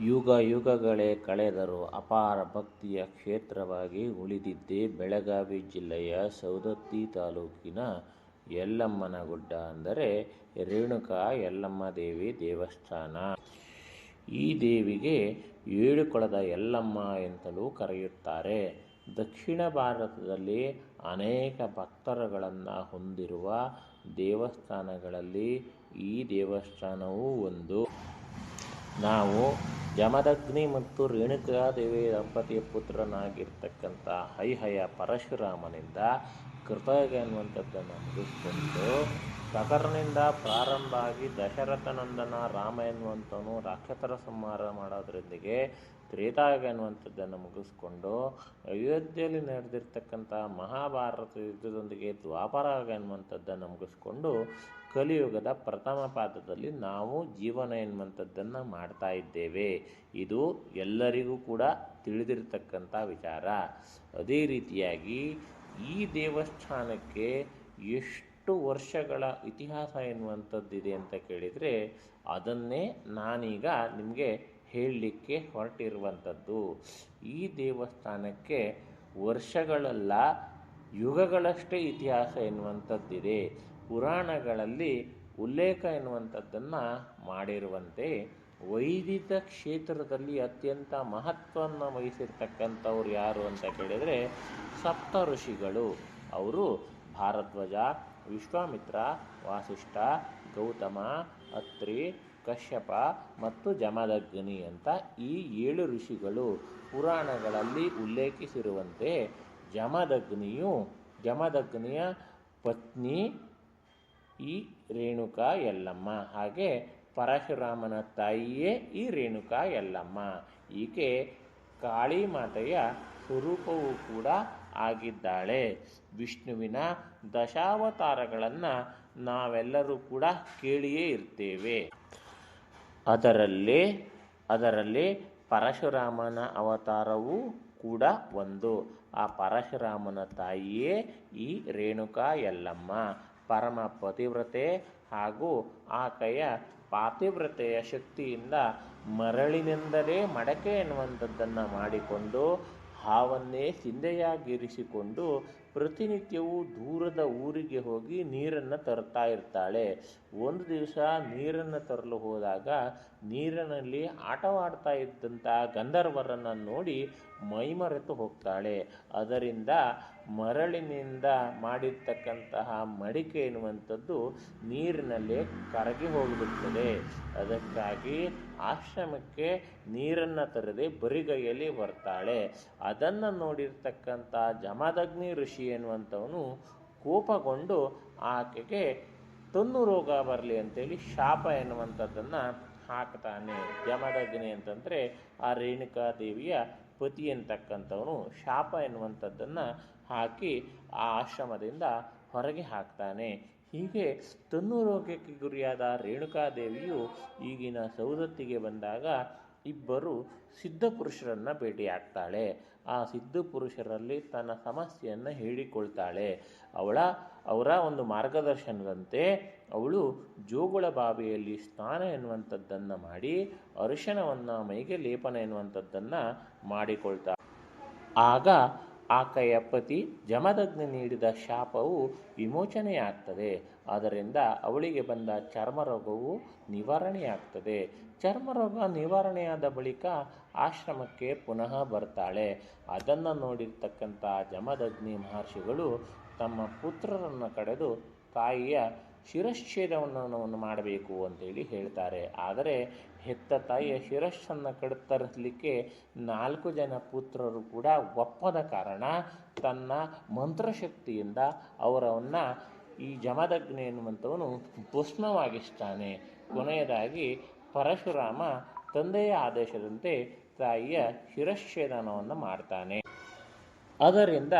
ಯುಗ ಯುಗಗಳೇ ಕಳೆದರೂ ಅಪಾರ ಭಕ್ತಿಯ ಕ್ಷೇತ್ರವಾಗಿ ಉಳಿದಿದ್ದೇ ಬೆಳಗಾವಿ ಜಿಲ್ಲೆಯ ಸವದತ್ತಿ ತಾಲೂಕಿನ ಯಲ್ಲಮ್ಮನಗುಡ್ಡ ಅಂದರೆ ರೇಣುಕಾ ಯಲ್ಲಮ್ಮ ದೇವಿ ದೇವಸ್ಥಾನ. ಈ ದೇವಿಗೆ ಏಳುಕೊಳದ ಯಲ್ಲಮ್ಮ ಎಂತಲೂ ಕರೆಯುತ್ತಾರೆ. ದಕ್ಷಿಣ ಭಾರತದಲ್ಲಿ ಅನೇಕ ಭಕ್ತರುಗಳನ್ನು ಹೊಂದಿರುವ ದೇವಸ್ಥಾನಗಳಲ್ಲಿ ಈ ದೇವಸ್ಥಾನವೂ ಒಂದು. ನಾವು ಜಮದಗ್ನಿ ಮತ್ತು ರೇಣುಕಾದೇವಿ ದಂಪತಿಯ ಪುತ್ರನಾಗಿರ್ತಕ್ಕಂಥ ಹೈಹಯ ಪರಶುರಾಮನಿಂದ ಕೃತಜ್ಞ ಅನ್ನುವಂಥದ್ದನ್ನು ಮುಗಿಸ್ಕೊಂಡು ಸಕರ್ನಿಂದ ಪ್ರಾರಂಭ ಆಗಿ ದಶರಥನಂದನ ರಾಮ ಎನ್ನುವಂಥವನು ರಾಕ್ಷಸರ ಸಂಹಾರ ಮಾಡೋದ್ರೊಂದಿಗೆ ತ್ರೇತಾಯುಗ ಅನ್ನುವಂಥದ್ದನ್ನು ಮುಗಿಸ್ಕೊಂಡು ಅಯೋಧ್ಯೆಯಲ್ಲಿ ನಡೆದಿರ್ತಕ್ಕಂಥ ಮಹಾಭಾರತ ಯುದ್ಧದೊಂದಿಗೆ ದ್ವಾಪರಾಗ ಅನ್ನುವಂಥದ್ದನ್ನು ಮುಗಿಸ್ಕೊಂಡು ಕಲಿಯುಗದ ಪ್ರಥಮ ಪಾದದಲ್ಲಿ ನಾವು ಜೀವನ ಎನ್ನುವಂಥದ್ದನ್ನು ಮಾಡ್ತಾ ಇದ್ದೇವೆ. ಇದು ಎಲ್ಲರಿಗೂ ಕೂಡ ತಿಳಿದಿರತಕ್ಕಂಥ ವಿಚಾರ. ಅದೇ ರೀತಿಯಾಗಿ ಈ ದೇವಸ್ಥಾನಕ್ಕೆ ಎಷ್ಟು ವರ್ಷಗಳ ಇತಿಹಾಸ ಎನ್ನುವಂಥದ್ದಿದೆ ಅಂತ ಕೇಳಿದರೆ ಅದನ್ನೇ ನಾನೀಗ ನಿಮಗೆ ಹೇಳಲಿಕ್ಕೆ ಹೊರಟಿರುವಂಥದ್ದು. ಈ ದೇವಸ್ಥಾನಕ್ಕೆ ವರ್ಷಗಳಲ್ಲ ಯುಗಗಳಷ್ಟೇ ಇತಿಹಾಸ ಎನ್ನುವಂಥದ್ದಿದೆ. ಪುರಾಣಗಳಲ್ಲಿ ಉಲ್ಲೇಖ ಎನ್ನುವಂಥದ್ದನ್ನು ಮಾಡಿರುವಂತೆ ವೈದಿಕ ಕ್ಷೇತ್ರದಲ್ಲಿ ಅತ್ಯಂತ ಮಹತ್ವವನ್ನು ವಹಿಸಿರ್ತಕ್ಕಂಥವ್ರು ಯಾರು ಅಂತ ಕೇಳಿದರೆ ಸಪ್ತ ಋಷಿಗಳು. ಅವರು ಭಾರದ್ವಾಜ, ವಿಶ್ವಾಮಿತ್ರ, ವಾಸಿಷ್ಠ, ಗೌತಮ, ಅತ್ರಿ, ಕಶ್ಯಪ ಮತ್ತು ಜಮದಗ್ನಿ ಅಂತ ಈ ಏಳು ಋಷಿಗಳು ಪುರಾಣಗಳಲ್ಲಿ ಉಲ್ಲೇಖಿಸಿರುವಂತೆ ಜಮದಗ್ನಿಯು ಜಮದಗ್ನಿಯ ಪತ್ನಿ ಈ ರೇಣುಕಾ ಯಲ್ಲಮ್ಮ. ಹಾಗೆ ಪರಶುರಾಮನ ತಾಯಿಯೇ ಈ ರೇಣುಕಾ ಯಲ್ಲಮ್ಮ. ಈಕೆ ಕಾಳಿ ಮಾತೆಯ ಸ್ವರೂಪವೂ ಕೂಡ ಆಗಿದ್ದಾಳೆ. ವಿಷ್ಣುವಿನ ದಶಾವತಾರಗಳನ್ನು ನಾವೆಲ್ಲರೂ ಕೂಡ ಕೇಳಿಯೇ ಇರ್ತೇವೆ. ಅದರಲ್ಲಿ ಅದರಲ್ಲಿ ಪರಶುರಾಮನ ಅವತಾರವೂ ಕೂಡ ಒಂದು. ಆ ಪರಶುರಾಮನ ತಾಯಿಯೇ ಈ ರೇಣುಕಾ ಯಲ್ಲಮ್ಮ. ಪರಮ ಪತಿವ್ರತೆ ಹಾಗೂ ಆಕೆಯ ಪಾತಿವ್ರತೆಯ ಶಕ್ತಿಯಿಂದ ಮರಳಿನಿಂದಲೇ ಮಡಕೆ ಎನ್ನುವಂಥದ್ದನ್ನು ಮಾಡಿಕೊಂಡು ಹಾವನ್ನೇ ಸಿಂಧೆಯಾಗಿರಿಸಿಕೊಂಡು ಪ್ರತಿನಿತ್ಯವೂ ದೂರದ ಊರಿಗೆ ಹೋಗಿ ನೀರನ್ನು ತರ್ತಾ ಇರ್ತಾಳೆ. ಒಂದು ದಿವಸ ನೀರನ್ನು ತರಲು ಹೋದಾಗ ನೀರಿನಲ್ಲಿ ಆಟವಾಡ್ತಾ ಇದ್ದಂಥ ಗಂಧರ್ವರನ್ನು ನೋಡಿ ಮೈಮರೆತು ಹೋಗ್ತಾಳೆ. ಅದರಿಂದ ಮರಳಿನಿಂದ ಮಾಡಿರ್ತಕ್ಕಂತಹ ಮಡಿಕೆ ಎನ್ನುವಂಥದ್ದು ನೀರಿನಲ್ಲೇ ಕರಗಿ ಹೋಗಿಬಿಡ್ತದೆ. ಅದಕ್ಕಾಗಿ ಆಶ್ರಮಕ್ಕೆ ನೀರನ್ನು ತರದೆ ಬರಿಗೈಯಲ್ಲಿ ಬರ್ತಾಳೆ ಅದನ್ನು ನೋಡಿರ್ತಕ್ಕಂಥ ಜಮದಗ್ನಿ ಋಷಿ ಎನ್ನುವಂಥವನು ಕೋಪಗೊಂಡು ಆಕೆಗೆ ತೊನ್ನು ರೋಗ ಬರಲಿ ಅಂತೇಳಿ ಶಾಪ ಎನ್ನುವಂಥದ್ದನ್ನು ಹಾಕ್ತಾನೆ. ಜಮದಗ್ನಿ ಅಂತಂದರೆ ಆ ರೇಣುಕಾ ದೇವಿಯ ಪತಿ ಅಂತಕ್ಕಂಥವನು. ಶಾಪ ಎನ್ನುವಂಥದ್ದನ್ನು ಹಾಕಿ ಆ ಆಶ್ರಮದಿಂದ ಹೊರಗೆ ಹಾಕ್ತಾನೆ. ಹೀಗೆ ತನ್ನು ರೋಗಕ್ಕೆ ಗುರಿಯಾದ ರೇಣುಕಾದೇವಿಯು ಈಗಿನ ಸೌದತ್ತಿಗೆ ಬಂದಾಗ ಇಬ್ಬರು ಸಿದ್ಧ ಪುರುಷರನ್ನು ಭೇಟಿಯಾಗ್ತಾಳೆ. ಆ ಸಿದ್ಧ ಪುರುಷರಲ್ಲಿ ತನ್ನ ಸಮಸ್ಯೆಯನ್ನು ಹೇಳಿಕೊಳ್ತಾಳೆ. ಅವಳ, ಅವರ ಒಂದು ಮಾರ್ಗದರ್ಶನದಂತೆ ಅವಳು ಜೋಗುಳ ಬಾವಿಯಲ್ಲಿ ಸ್ನಾನ ಎನ್ನುವಂಥದ್ದನ್ನು ಮಾಡಿ ಅರಿಶಿನವನ್ನು ಮೈಗೆ ಲೇಪನ ಎನ್ನುವಂಥದ್ದನ್ನು ಮಾಡಿಕೊಳ್ತಾಳೆ ಆಗ ಆಕೆಯ ಪತಿ ಜಮದಗ್ನಿ ನೀಡಿದ ಶಾಪವು ವಿಮೋಚನೆಯಾಗ್ತದೆ. ಆದ್ದರಿಂದ ಅವಳಿಗೆ ಬಂದ ಚರ್ಮರೋಗವು ನಿವಾರಣೆಯಾಗ್ತದೆ. ಚರ್ಮರೋಗ ನಿವಾರಣೆಯಾದ ಬಳಿಕ ಆಶ್ರಮಕ್ಕೆ ಪುನಃ ಬರ್ತಾಳೆ. ಅದನ್ನು ನೋಡಿರ್ತಕ್ಕಂಥ ಜಮದಗ್ನಿ ಮಹರ್ಷಿಗಳು ತಮ್ಮ ಪುತ್ರರನ್ನು ಕಡೆದು ತಾಯಿಯ ಶಿರಶ್ಛೇದವನ್ನು ಮಾಡಬೇಕು ಅಂತೇಳಿ ಹೇಳ್ತಾರೆ. ಆದರೆ ಹೆತ್ತ ತಾಯಿಯ ಶಿರಸ್ಸನ್ನು ಕಡಿತರಿಸಲಿಕ್ಕೆ ನಾಲ್ಕು ಜನ ಪುತ್ರರು ಕೂಡ ಒಪ್ಪದ ಕಾರಣ ತನ್ನ ಮಂತ್ರಶಕ್ತಿಯಿಂದ ಅವರವನ್ನು ಈ ಜಮದಗ್ನಿ ಎನ್ನುವಂಥವನು ಭಸ್ಮವಾಗಿಸ್ತಾನೆ. ಕೊನೆಯದಾಗಿ ಪರಶುರಾಮ ತಂದೆಯ ಆದೇಶದಂತೆ ತಾಯಿಯ ಶಿರಶ್ಛೇದನವನ್ನು ಮಾಡ್ತಾನೆ. ಅದರಿಂದ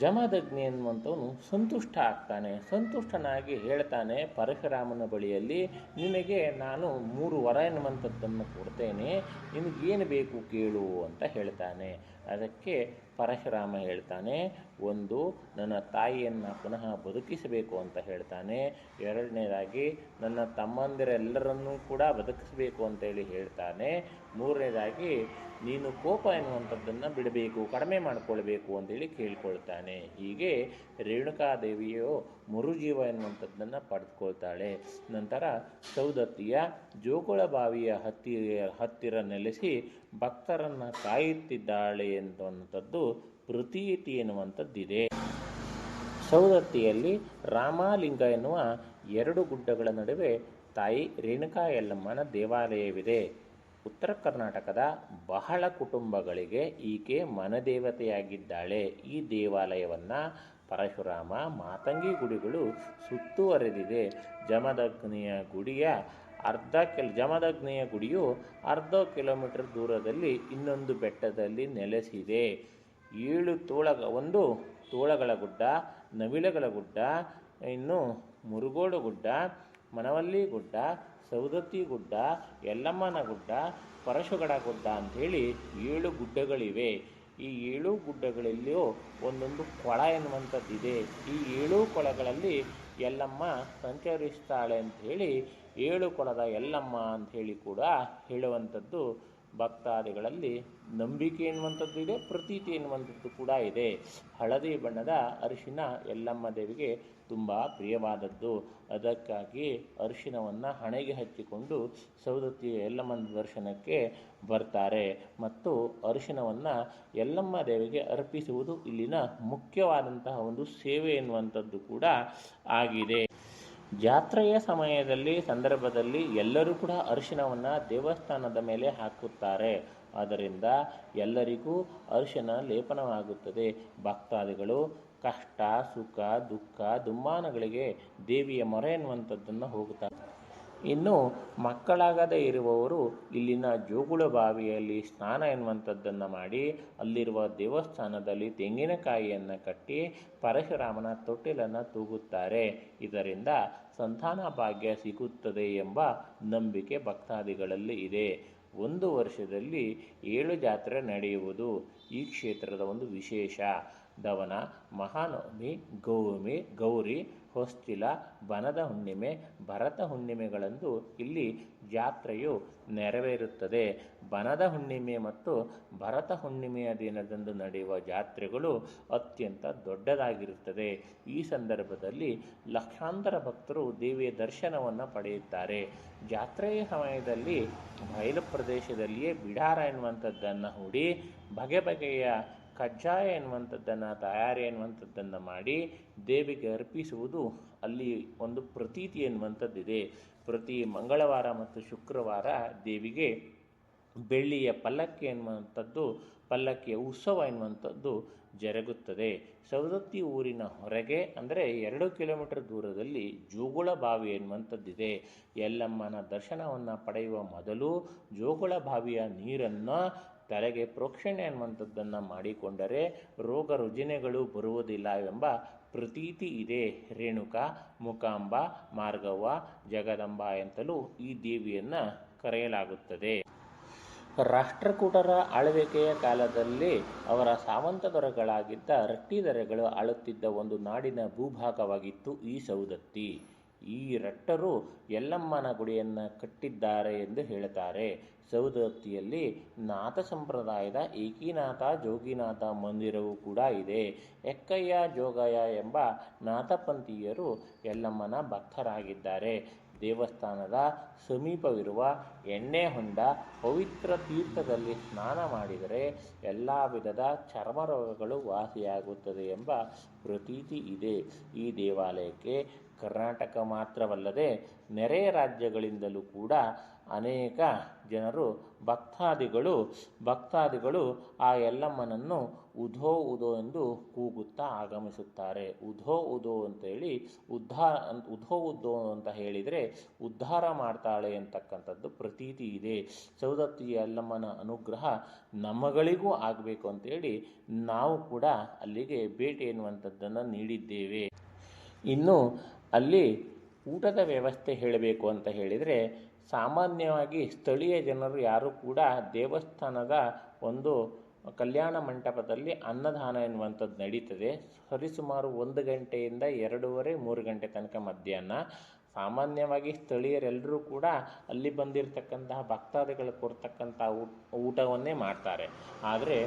ಜಮದಗ್ನಿ ಎನ್ನುವಂಥವನು ಸಂತುಷ್ಟ ಆಗ್ತಾನೆ, ಸಂತುಷ್ಟನಾಗಿ ಹೇಳ್ತಾನೆ, ಪರಶುರಾಮನ ಬಳಿಯಲ್ಲಿ, ನಿನಗೆ ನಾನು ಮೂರು ವರ ಎನ್ನುವಂಥದ್ದನ್ನು ಕೊಡ್ತೇನೆ, ನಿನಗೇನು ಬೇಕು ಕೇಳು ಅಂತ ಹೇಳ್ತಾನೆ. ಅದಕ್ಕೆ ಪರಶುರಾಮ ಹೇಳ್ತಾನೆ, ಒಂದು, ನನ್ನ ತಾಯಿಯನ್ನು ಪುನಃ ಬದುಕಿಸಬೇಕು ಅಂತ ಹೇಳ್ತಾನೆ. ಎರಡನೇದಾಗಿ, ನನ್ನ ತಮ್ಮಂದಿರೆಲ್ಲರನ್ನೂ ಕೂಡ ಬದುಕಿಸಬೇಕು ಅಂತೇಳಿ ಹೇಳ್ತಾನೆ. ಮೂರನೇದಾಗಿ, ನೀನು ಕೋಪ ಎನ್ನುವಂಥದ್ದನ್ನು ಬಿಡಬೇಕು, ಕಡಿಮೆ ಮಾಡಿಕೊಳ್ಬೇಕು ಅಂತೇಳಿ ಕೇಳ್ಕೊಳ್ತಾನೆ. ಹೀಗೆ ರೇಣುಕಾದೇವಿಯು ಮರುಜೀವ ಎನ್ನುವಂಥದ್ದನ್ನು ಪಡೆದುಕೊಳ್ತಾಳೆ. ನಂತರ ಸೌದತ್ತಿಯ ಜೋಗುಳ ಬಾವಿಯ ಹತ್ತಿರ ಹತ್ತಿರ ನೆಲೆಸಿ ಭಕ್ತರನ್ನು ಕಾಯುತ್ತಿದ್ದಾಳೆ ಎನ್ನುವಂಥದ್ದು ಪ್ರತೀತಿ ಎನ್ನುವಂಥದ್ದಿದೆ. ಸೌದತ್ತಿಯಲ್ಲಿ ರಾಮಲಿಂಗ ಎನ್ನುವ ಎರಡು ಗುಡ್ಡಗಳ ನಡುವೆ ತಾಯಿ ರೇಣುಕಾ ಯಲ್ಲಮ್ಮನ ದೇವಾಲಯವಿದೆ. ಉತ್ತರ ಕರ್ನಾಟಕದ ಬಹಳ ಕುಟುಂಬಗಳಿಗೆ ಈಕೆ ಮನದೇವತೆಯಾಗಿದ್ದಾಳೆ. ಈ ದೇವಾಲಯವನ್ನು ಪರಶುರಾಮ, ಮಾತಂಗಿ ಗುಡಿಗಳು ಸುತ್ತುವರೆದಿದೆ. ಜಮದಗ್ನಿಯ ಗುಡಿಯ ಅರ್ಧ ಕಿಲ್ ಜಮದಗ್ನಿಯ ಗುಡಿಯು ಅರ್ಧ ಕಿಲೋಮೀಟರ್ ದೂರದಲ್ಲಿ ಇನ್ನೊಂದು ಬೆಟ್ಟದಲ್ಲಿ ನೆಲೆಸಿದೆ. ಏಳು ತೋಳ ಒಂದು ತೋಳಗಳ ಗುಡ್ಡ, ನವಿಲಗಳ ಗುಡ್ಡ, ಇನ್ನು ಮುರುಗೋಡು ಗುಡ್ಡ, ಮನವಲ್ಲಿ ಗುಡ್ಡ, ಸೌದತ್ತಿ ಗುಡ್ಡ, ಯಲ್ಲಮ್ಮನ ಗುಡ್ಡ, ಪರಶುಗಡ ಗುಡ್ಡ ಅಂಥೇಳಿ ಏಳು ಗುಡ್ಡಗಳಿವೆ. ಈ ಏಳು ಗುಡ್ಡಗಳಲ್ಲಿಯೂ ಒಂದೊಂದು ಕೊಳ ಎನ್ನುವಂಥದ್ದಿದೆ. ಈ ಏಳು ಕೊಳಗಳಲ್ಲಿ ಎಲ್ಲಮ್ಮ ಸಂಚರಿಸ್ತಾಳೆ ಹೇಳಿ ಏಳು ಕೊಳದ ಎಲ್ಲಮ್ಮ ಅಂತ ಹೇಳಿ ಕೂಡ ಹೇಳುವಂಥದ್ದು ಭಕ್ತಾದಿಗಳಲ್ಲಿ ನಂಬಿಕೆ ಎನ್ನುವಂಥದ್ದು ಇದೆ, ಪ್ರತೀತಿ ಎನ್ನುವಂಥದ್ದು ಕೂಡ ಇದೆ. ಹಳದಿ ಬಣ್ಣದ ಅರಿಶಿನ ಯಲ್ಲಮ್ಮ ದೇವಿಗೆ ತುಂಬ ಪ್ರಿಯವಾದದ್ದು. ಅದಕ್ಕಾಗಿ ಅರಿಶಿನವನ್ನು ಹಣೆಗೆ ಹಚ್ಚಿಕೊಂಡು ಸೌದತ್ತಿ ಯಲ್ಲಮ್ಮನ ದರ್ಶನಕ್ಕೆ ಬರ್ತಾರೆ. ಮತ್ತು ಅರಿಶಿನವನ್ನು ಯಲ್ಲಮ್ಮ ದೇವಿಗೆ ಅರ್ಪಿಸುವುದು ಇಲ್ಲಿನ ಮುಖ್ಯವಾದಂತಹ ಒಂದು ಸೇವೆ ಎನ್ನುವಂಥದ್ದು ಕೂಡ ಆಗಿದೆ. ಜಾತ್ರೆಯ ಸಮಯದಲ್ಲಿ, ಸಂದರ್ಭದಲ್ಲಿ ಎಲ್ಲರೂ ಕೂಡ ಅರಿಶಿನವನ್ನು ದೇವಸ್ಥಾನದ ಮೇಲೆ ಹಾಕುತ್ತಾರೆ. ಆದ್ದರಿಂದ ಎಲ್ಲರಿಗೂ ಅರಿಶಿನ ಲೇಪನವಾಗುತ್ತದೆ. ಭಕ್ತಾದಿಗಳು ಕಷ್ಟ, ಸುಖ, ದುಃಖ, ದುಮ್ಮಾನಗಳಿಗೆ ದೇವಿಯ ಮೊರೆ ಎನ್ನುವಂಥದ್ದನ್ನು ಹೋಗುತ್ತಾರೆ. ಇನ್ನು ಮಕ್ಕಳಾಗದೇ ಇರುವವರು ಇಲ್ಲಿನ ಜೋಗುಳ ಬಾವಿಯಲ್ಲಿ ಸ್ನಾನ ಎನ್ನುವಂಥದ್ದನ್ನು ಮಾಡಿ ಅಲ್ಲಿರುವ ದೇವಸ್ಥಾನದಲ್ಲಿ ತೆಂಗಿನಕಾಯಿಯನ್ನು ಕಟ್ಟಿ ಪರಶುರಾಮನ ತೊಟ್ಟಿಲನ್ನು ತೂಗುತ್ತಾರೆ. ಇದರಿಂದ ಸಂತಾನ ಭಾಗ್ಯ ಸಿಗುತ್ತದೆ ಎಂಬ ನಂಬಿಕೆ ಭಕ್ತಾದಿಗಳಲ್ಲಿ ಇದೆ. ಒಂದು ವರ್ಷದಲ್ಲಿ ಏಳು ಜಾತ್ರೆ ನಡೆಯುವುದು ಈ ಕ್ಷೇತ್ರದ ಒಂದು ವಿಶೇಷ. ದವನ, ಮಹಾನವಮಿ ಗೌಮಿ ಗೌರಿ, ಹೊಸ್ತಿಲ, ಬನದ ಹುಣ್ಣಿಮೆ, ಭರತ ಹುಣ್ಣಿಮೆಗಳಂದು ಇಲ್ಲಿ ಜಾತ್ರೆಯು ನೆರವೇರುತ್ತದೆ. ಬನದ ಹುಣ್ಣಿಮೆ ಮತ್ತು ಭರತ ಹುಣ್ಣಿಮೆಯ ದಿನದಂದು ನಡೆಯುವ ಜಾತ್ರೆಗಳು ಅತ್ಯಂತ ದೊಡ್ಡದಾಗಿರುತ್ತದೆ. ಈ ಸಂದರ್ಭದಲ್ಲಿ ಲಕ್ಷಾಂತರ ಭಕ್ತರು ದೇವಿಯ ದರ್ಶನವನ್ನು ಪಡೆಯುತ್ತಾರೆ. ಜಾತ್ರೆಯ ಸಮಯದಲ್ಲಿ ಬಯಲು ಪ್ರದೇಶದಲ್ಲಿಯೇ ಬಿಡಾರ ಎನ್ನುವಂಥದ್ದನ್ನು ಹೂಡಿ ಬಗೆ ಬಗೆಯ ಕಜ್ಜಾಯ ಎನ್ನುವಂಥದ್ದನ್ನು, ತಯಾರಿ ಎನ್ನುವಂಥದ್ದನ್ನು ಮಾಡಿ ದೇವಿಗೆ ಅರ್ಪಿಸುವುದು ಅಲ್ಲಿ ಒಂದು ಪ್ರತೀತಿ ಎನ್ನುವಂಥದ್ದಿದೆ. ಪ್ರತಿ ಮಂಗಳವಾರ ಮತ್ತು ಶುಕ್ರವಾರ ದೇವಿಗೆ ಬೆಳ್ಳಿಯ ಪಲ್ಲಕ್ಕಿ ಎನ್ನುವಂಥದ್ದು, ಪಲ್ಲಕ್ಕಿಯ ಉತ್ಸವ ಎನ್ನುವಂಥದ್ದು ಜರುಗುತ್ತದೆ. ಸವದತ್ತಿ ಊರಿನ ಹೊರಗೆ ಅಂದರೆ ಎರಡು ಕಿಲೋಮೀಟರ್ ದೂರದಲ್ಲಿ ಜೋಗುಳ ಬಾವಿ ಎನ್ನುವಂಥದ್ದಿದೆ. ಯಲ್ಲಮ್ಮನ ದರ್ಶನವನ್ನು ಪಡೆಯುವ ಮೊದಲು ಜೋಗುಳ ಬಾವಿಯ ನೀರನ್ನು ತಲೆಗೆ ಪ್ರೋಕ್ಷಣೆ ಅನ್ನುವಂಥದ್ದನ್ನು ಮಾಡಿಕೊಂಡರೆ ರೋಗ ರುಜಿನಗಳು ಬರುವುದಿಲ್ಲ ಎಂಬ ಪ್ರತೀತಿ ಇದೆ. ರೇಣುಕಾ, ಮುಕಾಂಬ, ಮಾರ್ಗವ್ವ, ಜಗದಂಬ ಎಂತಲೂ ಈ ದೇವಿಯನ್ನು ಕರೆಯಲಾಗುತ್ತದೆ. ರಾಷ್ಟ್ರಕೂಟರ ಆಳ್ವಿಕೆಯ ಕಾಲದಲ್ಲಿ ಅವರ ಸಾವಂತ ದೊರೆಗಳಾಗಿದ್ದ ರಟ್ಟಿದರೆಗಳು ಆಳುತ್ತಿದ್ದ ಒಂದು ನಾಡಿನ ಭೂಭಾಗವಾಗಿತ್ತು ಈ ಸೌದತ್ತಿ. ಈ ರಟ್ಟರು ಯಲ್ಲಮ್ಮನ ಗುಡಿಯನ್ನು ಕಟ್ಟಿದ್ದಾರೆ ಎಂದು ಹೇಳುತ್ತಾರೆ. ಸೌದತ್ತಿಯಲ್ಲಿ ನಾಥ ಸಂಪ್ರದಾಯದ ಏಕಿನಾಥ, ಜೋಗಿನಾಥ ಮಂದಿರವೂ ಕೂಡ ಇದೆ. ಎಕ್ಕಯ್ಯ, ಜೋಗಯ್ಯ ಎಂಬ ನಾಥಪಂಥೀಯರು ಯಲ್ಲಮ್ಮನ ಭಕ್ತರಾಗಿದ್ದಾರೆ. ದೇವಸ್ಥಾನದ ಸಮೀಪವಿರುವ ಎಣ್ಣೆ ಹೊಂಡ ಪವಿತ್ರ ತೀರ್ಥದಲ್ಲಿ ಸ್ನಾನ ಮಾಡಿದರೆ ಎಲ್ಲ ವಿಧದ ಚರ್ಮ ರೋಗಗಳು ವಾಸಿಯಾಗುತ್ತದೆ ಎಂಬ ಪ್ರತೀತಿ ಇದೆ. ಈ ದೇವಾಲಯಕ್ಕೆ ಕರ್ನಾಟಕ ಮಾತ್ರವಲ್ಲದೆ ನೆರೆಯ ರಾಜ್ಯಗಳಿಂದಲೂ ಕೂಡ ಅನೇಕ ಜನರು ಭಕ್ತಾದಿಗಳು ಭಕ್ತಾದಿಗಳು ಆ ಎಲ್ಲಮ್ಮನನ್ನು ಉಧೋ ಉಧೋ ಎಂದು ಕೂಗುತ್ತಾ ಆಗಮಿಸುತ್ತಾರೆ. ಉಧೋ ಉದೋ ಅಂತೇಳಿ ಉದ್ಧಾರ ಉಧೋ ಉದೋ ಅಂತ ಹೇಳಿದರೆ ಉದ್ಧಾರ ಮಾಡ್ತಾಳೆ ಅಂತಕ್ಕಂಥದ್ದು ಪ್ರತೀತಿ ಇದೆ. ಚೌದತ್ತಿ ಎಲ್ಲಮ್ಮನ ಅನುಗ್ರಹ ನಮಗಳಿಗೂ ಆಗಬೇಕು ಅಂತೇಳಿ ನಾವು ಕೂಡ ಅಲ್ಲಿಗೆ ಭೇಟಿ ಎನ್ನುವಂಥದ್ದನ್ನು ನೀಡಿದ್ದೇವೆ. ಇನ್ನು ಅಲ್ಲಿ ಊಟದ ವ್ಯವಸ್ಥೆ ಹೇಳಬೇಕು ಅಂತ ಹೇಳಿದರೆ ಸಾಮಾನ್ಯವಾಗಿ ಸ್ಥಳೀಯ ಜನರು ಯಾರೂ ಕೂಡ ದೇವಸ್ಥಾನದ ಒಂದು ಕಲ್ಯಾಣ ಮಂಟಪದಲ್ಲಿ ಅನ್ನದಾನ ಎನ್ನುವಂಥದ್ದು ನಡೀತದೆ. ಸರಿಸುಮಾರು ಒಂದು ಗಂಟೆಯಿಂದ ಎರಡೂವರೆ, ಮೂರು ಗಂಟೆ ತನಕ ಮಧ್ಯಾಹ್ನ. ಸಾಮಾನ್ಯವಾಗಿ ಸ್ಥಳೀಯರೆಲ್ಲರೂ ಕೂಡ ಅಲ್ಲಿ ಬಂದಿರತಕ್ಕಂತಹ ಭಕ್ತಾದಿಗಳು ಕೊಡ್ತಕ್ಕಂಥ ಊಟ ಊಟವನ್ನೇ ಮಾಡ್ತಾರೆ. ಆದರೆ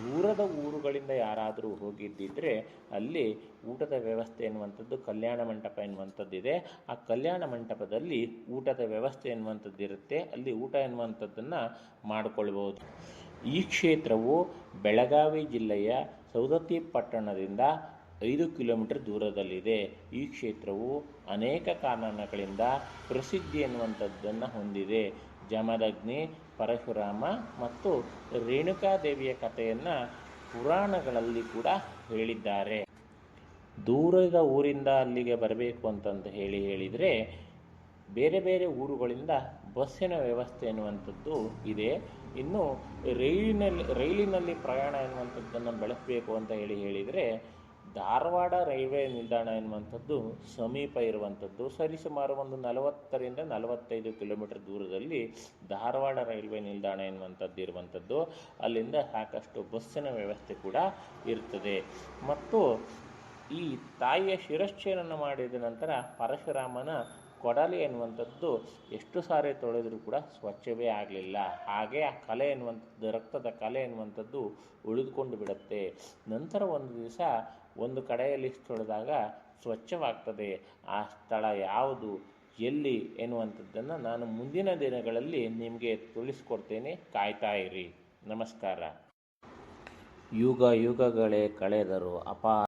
ದೂರದ ಊರುಗಳಿಂದ ಯಾರಾದರೂ ಹೋಗಿದ್ದಿದ್ದರೆ ಅಲ್ಲಿ ಊಟದ ವ್ಯವಸ್ಥೆ ಎನ್ನುವಂಥದ್ದು ಕಲ್ಯಾಣ ಮಂಟಪ ಎನ್ನುವಂಥದ್ದಿದೆ. ಆ ಕಲ್ಯಾಣ ಮಂಟಪದಲ್ಲಿ ಊಟದ ವ್ಯವಸ್ಥೆ ಎನ್ನುವಂಥದ್ದು ಇರುತ್ತೆ ಅಲ್ಲಿ ಊಟ ಎನ್ನುವಂಥದ್ದನ್ನು ಮಾಡಿಕೊಳ್ಬೋದು. ಈ ಕ್ಷೇತ್ರವು ಬೆಳಗಾವಿ ಜಿಲ್ಲೆಯ ಸೌದತ್ತಿ ಪಟ್ಟಣದಿಂದ ಐದು ಕಿಲೋಮೀಟರ್ ದೂರದಲ್ಲಿದೆ. ಈ ಕ್ಷೇತ್ರವು ಅನೇಕ ಕಾರಣಗಳಿಂದ ಪ್ರಸಿದ್ಧಿ ಎನ್ನುವಂಥದ್ದನ್ನು ಹೊಂದಿದೆ. ಜಮದಗ್ನಿ ಪರಶುರಾಮ ಮತ್ತು ರೇಣುಕಾದೇವಿಯ ಕಥೆಯನ್ನು ಪುರಾಣಗಳಲ್ಲಿ ಕೂಡ ಹೇಳಿದ್ದಾರೆ. ದೂರದ ಊರಿಂದ ಅಲ್ಲಿಗೆ ಬರಬೇಕು ಅಂತಂದು ಹೇಳಿ ಹೇಳಿದರೆ, ಬೇರೆ ಬೇರೆ ಊರುಗಳಿಂದ ಬಸ್ಸಿನ ವ್ಯವಸ್ಥೆ ಎನ್ನುವಂಥದ್ದು ಇದೆ. ಇನ್ನು ರೈಲಿನಲ್ಲಿ ರೈಲಿನಲ್ಲಿ ಪ್ರಯಾಣ ಎನ್ನುವಂಥದ್ದನ್ನು ಬೆಳೆಸಬೇಕು ಅಂತ ಹೇಳಿ ಹೇಳಿದರೆ ಧಾರವಾಡ ರೈಲ್ವೆ ನಿಲ್ದಾಣ ಎನ್ನುವಂಥದ್ದು ಸಮೀಪ ಇರುವಂಥದ್ದು. ಸರಿಸುಮಾರು ಒಂದು ನಲವತ್ತರಿಂದ ನಲವತ್ತೈದು ಕಿಲೋಮೀಟರ್ ದೂರದಲ್ಲಿ ಧಾರವಾಡ ರೈಲ್ವೆ ನಿಲ್ದಾಣ ಎನ್ನುವಂಥದ್ದು ಇರುವಂಥದ್ದು. ಅಲ್ಲಿಂದ ಸಾಕಷ್ಟು ಬಸ್ಸಿನ ವ್ಯವಸ್ಥೆ ಕೂಡ ಇರ್ತದೆ. ಮತ್ತು ಈ ತಾಯಿಯ ಶಿರಶ್ಚೇನನ್ನು ಮಾಡಿದ ನಂತರ ಪರಶುರಾಮನ ಕೊಡಲಿ ಎನ್ನುವಂಥದ್ದು ಎಷ್ಟು ಸಾರಿ ತೊಳೆದರೂ ಕೂಡ ಸ್ವಚ್ಛವೇ ಆಗಲಿಲ್ಲ. ಹಾಗೆ ಆ ಕಲೆ ಎನ್ನುವಂಥದ್ದು, ರಕ್ತದ ಕಲೆ ಎನ್ನುವಂಥದ್ದು ಉಳಿದುಕೊಂಡು ಬಿಡುತ್ತೆ. ನಂತರ ಒಂದು ದಿವಸ ಒಂದು ಕಡೆಯಲ್ಲಿ ತೊಳೆದಾಗ ಸ್ವಚ್ಛವಾಗ್ತದೆ. ಆ ಸ್ಥಳ ಯಾವುದು, ಎಲ್ಲಿ ಎನ್ನುವಂಥದ್ದನ್ನು ನಾನು ಮುಂದಿನ ದಿನಗಳಲ್ಲಿ ನಿಮಗೆ ತಿಳಿಸ್ಕೊಡ್ತೇನೆ. ಕಾಯ್ತಾ ಇರಿ. ನಮಸ್ಕಾರ. ಯುಗ ಯುಗಗಳೇ ಕಳೆದರು ಅಪಾರ